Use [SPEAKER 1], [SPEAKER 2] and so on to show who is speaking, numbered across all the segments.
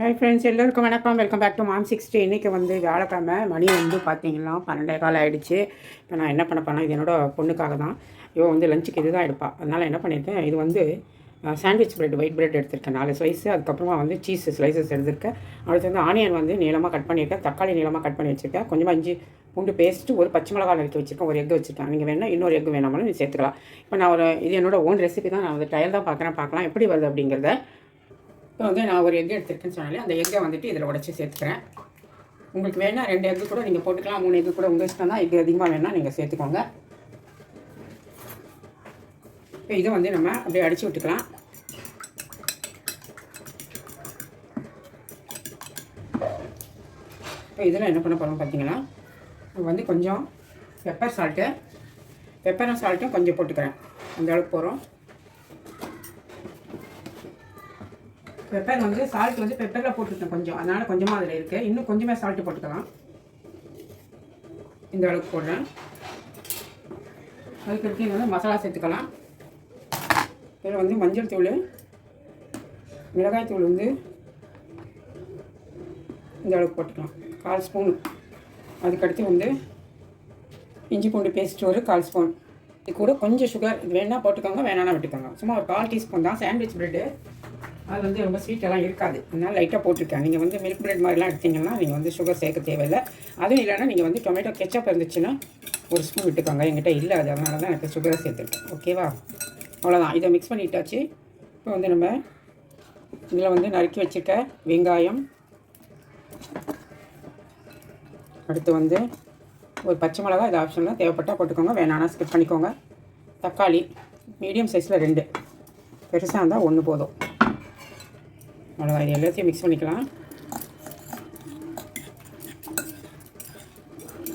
[SPEAKER 1] Hi friends எல்லோருக்கும் வணக்கம். Welcome back to mom sixty இன்றைக்கி வந்து வியாழக்கிழமை. மணி வந்து பார்த்தீங்கன்னா பன்னெண்டே கால் ஆகிடுச்சு இப்போ நான் என்ன பண்ண போனேன் இது என்னோடய பொண்ணுக்காக தான். இவன் வந்து லஞ்சுக்கு இது தான் எடுப்பாள் அதனால் என்ன பண்ணியிருக்கேன் இது வந்து சாண்ட்விச் பிரெட் ஒயிட் பிரெட் எடுத்திருக்கேன். நாலு ஸ்லைஸு அதுக்கப்புறமா வந்து சீஸ் ஸ்லைசஸ் எடுத்திருக்கேன். அடுத்து வந்து ஆனியன் வந்து நீளமாக கட் பண்ணியிருக்கேன். தக்காளி நீளமாக கட் பண்ணி வச்சுருக்கேன். கொஞ்சமாக அஞ்சு பூண்டு பேஸ்ட்டு ஒரு பச்சை மிளகா நறுக்கி வச்சுருக்கேன். ஒரு எக் வச்சுருக்கேன். நீங்கள் வேணால் இன்னொரு எக் வேணாமலும் நீ சேர்த்துக்கலாம். இப்போ நான் ஒரு இது என்னோடய ஓன் ரெசிபி தான். நான் வந்து டயல் தான் பார்க்குறேன் பார்க்கலாம் எப்படி வருது அப்படிங்கிறத இப்போ வந்து நான் ஒரு எக் எடுத்துருக்கேன்னு சொன்னாலே அந்த எக்கை வந்துட்டு இதில் உடச்சி சேர்த்துக்கிறேன். உங்களுக்கு வேணால் ரெண்டு எக்கு கூட நீங்கள் போட்டுக்கலாம் மூணு எக்கு கூட உங்கள் இஷ்டம் தான். எக் அதிகமாக வேணால் நீங்கள் சேர்த்துக்கோங்க. இப்போ இதை வந்து நம்ம அப்படியே அடித்து விட்டுக்கலாம். இப்போ இதில் என்ன பண்ண போகிறோம் பார்த்தீங்கன்னா வந்து கொஞ்சம் பெப்பர் சால்ட்டு பெப்பரும் சால்ட்டும் கொஞ்சம் போட்டுக்கிறேன். அந்த அளவுக்கு போகிறோம் பெப்பர் வந்து சால்ட் வந்து பெப்பரில் போட்டுருக்கேன் கொஞ்சம். அதனால் கொஞ்சமாக அதில் இருக்குது இன்னும் கொஞ்சமே சால்ட்டு போட்டுக்கலாம். இந்த அளவுக்கு போடுறேன். அதுக்கு அடுத்து வந்து மசாலா சேர்த்துக்கலாம். இதில் வந்து மஞ்சள் தூள் மிளகாய் தூள் வந்து இந்த அளவுக்கு போட்டுக்கலாம். கால் ஸ்பூன். அதுக்கடுத்து வந்து இஞ்சி பூண்டு பேஸ்ட் ஒரு கால் ஸ்பூன். இது கூட கொஞ்சம் சுகர் இது வேணால் போட்டுக்கோங்க வேணாம்னா விட்டுக்கோங்க. சும்மா ஒரு கால் டீஸ்பூன் தான். சாண்ட்விச் ப்ரெட்டு அது வந்து ரொம்ப ஸ்வீட்டெல்லாம் இருக்காது. அதனால் லைட்டாக போட்டிருக்கேன். நீங்கள் வந்து மில்க் பிரெட் மாதிரிலாம் எடுத்தீங்கன்னா நீங்கள் வந்து சுகர் சேர்க்க தேவையில்லை. அதுவும் இல்லைன்னா நீங்கள் வந்து டொமேட்டோ கெச்சப் இருந்துச்சுன்னா ஒரு ஸ்பூன் விட்டுக்கோங்க. என்கிட்ட இல்லை. அது அதனால தான் எனக்கு சுகரை சேர்த்துருக்கேன். ஓகேவா அவ்வளோதான் இதை மிக்ஸ் பண்ணிட்டாச்சு. இப்போ வந்து நம்ம இதில் வந்து நறுக்கி வச்சுருக்க வெங்காயம். அடுத்து வந்து ஒரு பச்சை மிளகா இது ஆப்ஷனில் தேவைப்பட்டால் போட்டுக்கோங்க. வேணானா ஸ்கிப் பண்ணிக்கோங்க. தக்காளி மீடியம் சைஸில் ரெண்டு. பெருசாக இருந்தால் ஒன்று போதும். அவ்வளோதான் இது எல்லாத்தையும் மிக்ஸ் பண்ணிக்கலாம்.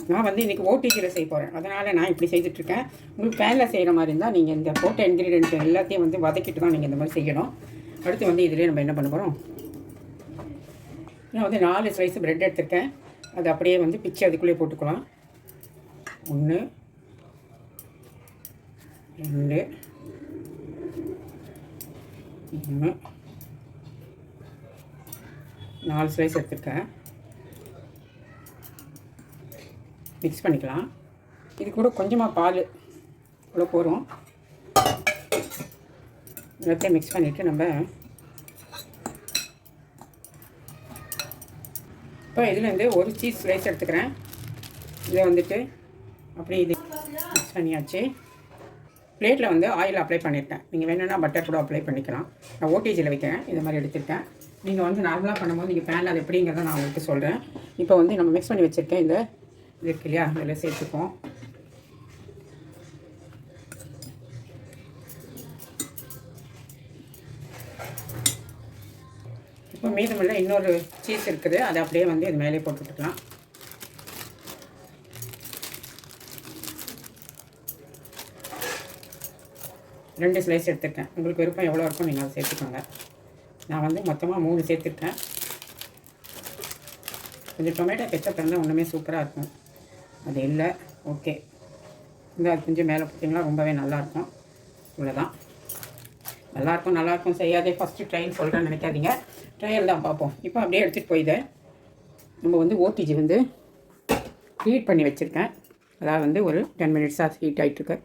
[SPEAKER 1] நான் வந்து இன்றைக்கி ஓடிஜியில் செய்ய போகிறேன் அதனால் நான் இப்படி செய்துட்ருக்கேன் உங்களுக்கு பேனில் செய்கிற மாதிரி இருந்தால் நீங்கள் இந்த போட்ட இன்க்ரீடியன்ட் எல்லாத்தையும் வந்து வதக்கிட்டு தான் நீங்கள் இந்த மாதிரி செய்யணும். அடுத்து வந்து இதிலே நம்ம என்ன பண்ண போகிறோம் நான் வந்து நாலு ஸ்லைஸ் ப்ரெட் எடுத்திருக்கேன். அது அப்படியே வந்து பிச்சு அதுக்குள்ளே போட்டுக்கலாம். ஒன்று ரெண்டு மூணு நாலு ஸ்லைஸ் எடுத்துருக்கேன். மிக்ஸ் பண்ணிக்கலாம். இது கூட கொஞ்சமாக பால் இவ்வளோ போகிறோம் எல்லாத்தையும் மிக்ஸ் பண்ணிவிட்டு நம்ம இப்போ இதுலேருந்து ஒரு சீஸ் ஸ்லைஸ் எடுத்துக்கிறேன். இதை வந்துட்டு அப்படியே இது மிக்ஸ் பண்ணியாச்சு. பிளேட்டில் வந்து ஆயில் அப்ளை பண்ணியிருக்கேன். நீங்கள் வேணும்னா பட்டர் கூட அப்ளை பண்ணிக்கலாம். நான் ஓடிஜியில் வைக்கிறேன். இந்த மாதிரி எடுத்துருக்கேன் நீங்கள் வந்து நார்மலாக பண்ணும்போது நீங்கள் பேனில் அது எப்படிங்கிறத நான் உங்களுக்கு சொல்கிறேன் இப்போ வந்து நம்ம மிக்ஸ் பண்ணி வச்சுருக்கேன் இந்த இது இருக்கு இல்லையா? அதில் சேர்த்துப்போம். இப்போ மீதமுள்ள இன்னொரு சீஸ் இருக்குது. அதை அப்படியே வந்து இது மேலே போட்டுக்கலாம் ரெண்டு ஸ்லைஸ் எடுத்துருக்கேன். உங்களுக்கு விருப்பம் எவ்வளோ இருக்கும் நீங்கள் அதை சேர்த்துக்கோங்க. நான் வந்து மொத்தமாக மூணு சேர்த்துருக்கேன் கொஞ்சம் டொமேட்டோ கெச்சப் இருந்தால் ஒன்றுமே சூப்பராக இருக்கும். அது இல்லை ஓகே இந்த அது கொஞ்சம் மேலே பார்த்தீங்கன்னா ரொம்பவே நல்லாயிருக்கும் இவ்வளோதான் நல்லாயிருக்கும் நல்லாயிருக்கும் செய்யாதே ஃபஸ்ட்டு ட்ரையல் சொல்கிறேன்னு நினைக்காதீங்க. ட்ரையல் தான் பார்ப்போம். இப்போ அப்படியே எடுத்துகிட்டு போய் நம்ம வந்து ஓடிஜி வந்து ஹீட் பண்ணி வச்சுருக்கேன். அதாவது வந்து ஒரு டென் மினிட்ஸாக ஹீட் ஆகிட்டுருக்கு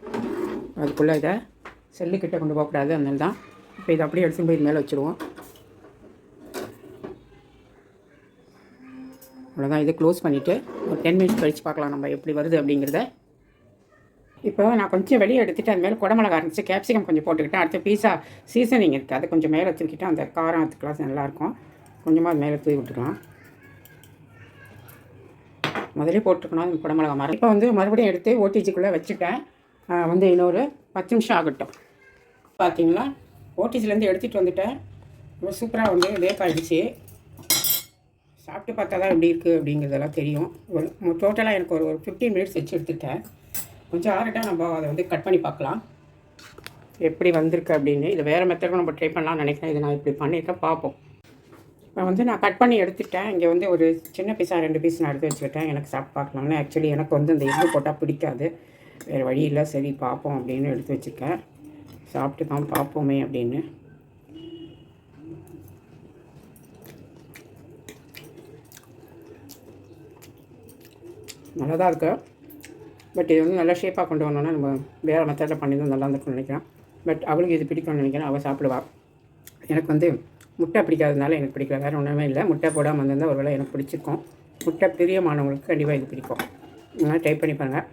[SPEAKER 1] அதுக்குள்ளே இதை செல்லுக்கிட்ட கொண்டு போகக்கூடாது அதனால தான் இப்போ இதை அப்படியே எடுத்துன்னு போய் இது மேலே வச்சுருவோம். அவ்வளோதான் இதை க்ளோஸ் பண்ணிவிட்டு ஒரு டென் மினிட்ஸ் கழித்து பார்க்கலாம் நம்ம எப்படி வருது அப்படிங்கிறத. இப்போ நான் கொஞ்சம் வெளியே எடுத்துகிட்டு அது மேலே குடமிளகா இருந்துச்சு. கேப்சிகம் கொஞ்சம் போட்டுக்கிட்டேன். அடுத்து பீஸா சீசனிங் இருக்குது அதை கொஞ்சம் மேலே தூக்கிட்டு அந்த காரம் அதுக்கெலாம் நல்லாயிருக்கும் கொஞ்சமாக அது மேலே தூவி விட்டுக்கலாம். முதலே போட்டுக்கணும் அந்த குடமிளகா மரம் இப்போ வந்து மறுபடியும் எடுத்து ஓடிஜிக்குள்ளே வச்சுட்டேன். வந்து இன்னொரு பத்து நிமிஷம் ஆகட்டும். பார்த்தீங்களா ஓடிஜிலேருந்து எடுத்துகிட்டு வந்துட்டேன். ரொம்ப சூப்பராக வந்து வேக் ஆகிடுச்சு சாப்பிட்டு பார்த்தா தான் எப்படி இருக்குது அப்படிங்கிறதெல்லாம் தெரியும். ஒரு டோட்டலாக எனக்கு ஒரு ஒரு ஃபிஃப்டீன் மினிட்ஸ் வச்சு எடுத்துட்டேன். கொஞ்சம் ஆறட்டா நம்ம அதை வந்து கட் பண்ணி பார்க்கலாம். எப்படி வந்திருக்கு அப்படின்னு. இதை வேறு மெத்தடும் நம்ம ட்ரை பண்ணலாம்னு நினைக்கிறேன். இதை நான் இப்படி பண்ணியிருக்கேன். பார்ப்போம். இப்போ வந்து நான் கட் பண்ணி எடுத்துட்டேன். இங்கே வந்து ஒரு சின்ன பீஸாக ரெண்டு பீஸ் நான் எடுத்து வச்சுக்கிட்டேன். எனக்கு சாப்பிட்டு பார்க்கலாம்னு. ஆக்சுவலி எனக்கு வந்து இந்த எள்ளு போட்டால் பிடிக்காது. வேறு வழியில் சரி பார்ப்போம் அப்படின்னு எடுத்து வச்சுருக்கேன். சாப்பிட்டு தான் பார்ப்போமே அப்படின்னு. நல்லா தான் இருக்குது பட் இது வந்து நல்லா ஷேப்பாக கொண்டு வரணும்னா நம்ம வேறு மெத்தடில் பண்ணியிருந்தால் நல்லா இருக்கும்னு நினைக்கிறேன். பட் அவளுக்கு இது பிடிக்கும்னு நினைக்கிறேன். அவள் சாப்பிடுவாள் எனக்கு வந்து முட்டை பிடிக்காததுனால எனக்கு பிடிக்கல. வேறு ஒன்றுமே இல்லை. முட்டை போடாமல் வந்திருந்தால் ஒருவேளை எனக்கு பிடிச்சிருக்கும். முட்டை பிரியமானவங்களுக்கு கண்டிப்பாக இது பிடிக்கும். அதனால் ட்ரை பண்ணி பாருங்கள்